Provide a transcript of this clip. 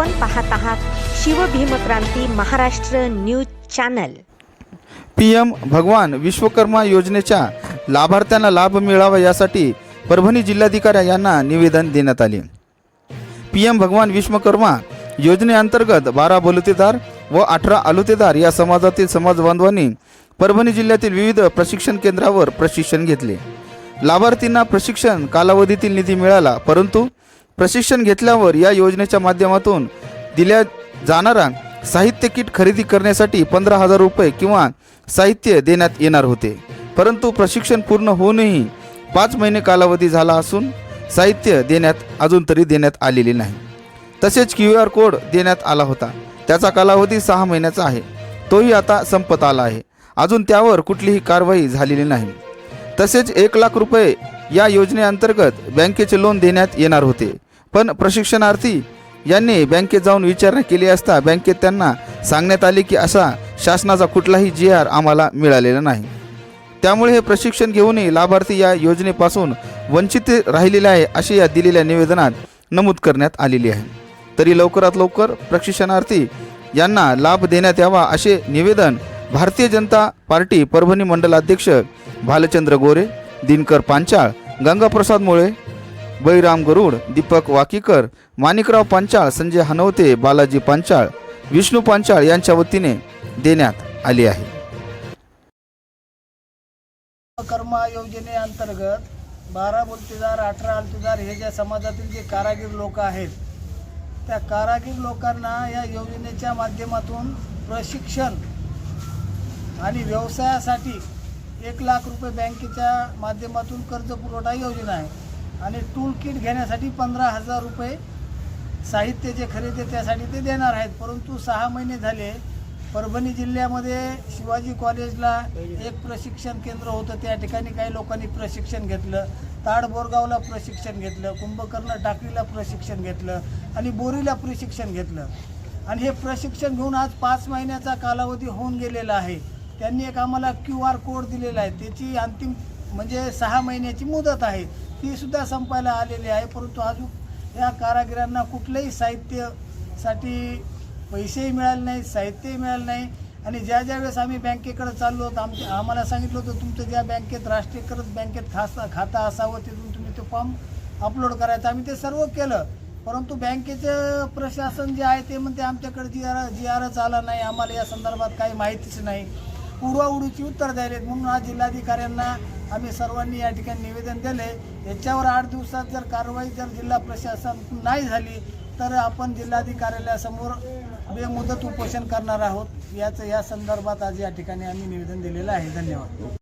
आपण पाहत आहात Shivbhimkranti Maharashtra news channel. P M Bhagwan Vishwakarma योजनेच्या लाभार्थ्यांना लाभ मिळावा यासाठी परभणी जिल्हाधिकारी यांना निवेदन देण्यात आले. पी एम भगवान विश्वकर्मा योजनेअंतर्गत बारा बलुतेदार व अठरा आलुतेदार या समाजातील समाज बांधवांनी परभणी जिल्ह्यातील विविध प्रशिक्षण केंद्रावर प्रशिक्षण घेतले. लाभार्थींना प्रशिक्षण कालावधीतील निधी मिळाला परंतु प्रशिक्षण घेतल्यावर या योजनेच्या माध्यमातून दिल्या जाणारा साहित्य किट खरेदी करण्यासाठी पंधरा हजार रुपये किंवा साहित्य देण्यात येणार होते. परंतु प्रशिक्षण पूर्ण होऊनही पाच महिने कालावधी झाला असून साहित्य देण्यात अजून तरी देण्यात आलेले नाही. तसेच क्यू आर कोड देण्यात आला होता. त्याचा कालावधी सहा महिन्याचा आहे. तोही आता संपत आला आहे. अजून त्यावर कुठलीही कारवाई झालेली नाही. तसेच एक लाख रुपये या योजनेअंतर्गत बँकेचे लोन देण्यात येणार होते. पण प्रशिक्षणार्थी यांनी बँकेत जाऊन विचारणा केली असता बँकेत त्यांना सांगण्यात आले की असा शासनाचा कुठलाही जी आर आम्हाला मिळालेला नाही. त्यामुळे हे प्रशिक्षण घेऊनही लाभार्थी या योजनेपासून वंचित राहिलेले आहे असे या दिलेल्या निवेदनात नमूद करण्यात आलेली आहे. तरी लवकरात लवकर प्रशिक्षणार्थी यांना लाभ देण्यात यावा असे निवेदन भारतीय जनता पार्टी परभणी मंडलाध्यक्ष भालचंद्र गोरे दिनकर पांचाळ गंगाप्रसाद मुळे बळीराम गरुड दीपक वाकीकर माणिकराव पांचाळ संजय हनवते बालाजी पांचाळ विष्णू पांचाळ यांच्या वतीने देण्यात आली आहे. कर्मा योजनेअंतर्गत बारा बोलतेदार अठरा आलतेदार हे ज्या समाजातील जे कारागीर लोक आहेत त्या कारागीर लोकांना या योजनेच्या माध्यमातून प्रशिक्षण आणि व्यवसायासाठी एक लाख रुपये बँकेच्या माध्यमातून कर्ज पुरवठा योजना आहे. आणि टूल किट घेण्यासाठी पंधरा हजार रुपये साहित्य जे खरेदी त्यासाठी ते देणार आहेत. परंतु सहा महिने झाले. परभणी जिल्ह्यामध्ये शिवाजी कॉलेजला एक प्रशिक्षण केंद्र होतं. त्या ठिकाणी काही लोकांनी प्रशिक्षण घेतलं. ताड बोरगावला प्रशिक्षण घेतलं. कुंभकर्ण टाकळीला प्रशिक्षण घेतलं. आणि बोरीला प्रशिक्षण घेतलं. आणि हे प्रशिक्षण घेऊन आज पाच महिन्याचा कालावधी होऊन गेलेला आहे. त्यांनी एक आम्हाला क्यू आर कोड दिलेला आहे. त्याची अंतिम म्हणजे सहा महिन्याची मुदत आहे. ती सुद्धा संपायला आलेली आहे. परंतु अजून या कारागिरांना कुठलंही साहित्यासाठी पैसेही मिळाले नाही साहित्यही मिळालं नाही. आणि ज्या ज्या वेळेस आम्ही बँकेकडे चाललो होतो आमचे आम्हाला सांगितलं होतं तुमचं ज्या बँकेत राष्ट्रीयकृत बँकेत खासा खातं असावं तिथून तुम्ही ते फॉर्म अपलोड करायचं. आम्ही ते सर्व केलं. परंतु बँकेचं प्रशासन जे आहे ते म्हणते आमच्याकडे जी आर जी आरच आला नाही. आम्हाला या संदर्भात काही माहितीच नाही. उडवाउडीची उत्तर द्यायलेत म्हणून आज जिल्हाधिकाऱ्यांना आम्ही सर्वांनी या ठिकाणी निवेदन दिले याच्यावर आठ दिवसात जर कारवाई जर जिल्हा प्रशासन नाही झाली तर आपण जिल्हाधिकाऱ्यासमोर बेमुदत उपोषण करणार आहोत. याचं या संदर्भात आज या ठिकाणी आम्ही निवेदन दिलेलं आहे. धन्यवाद.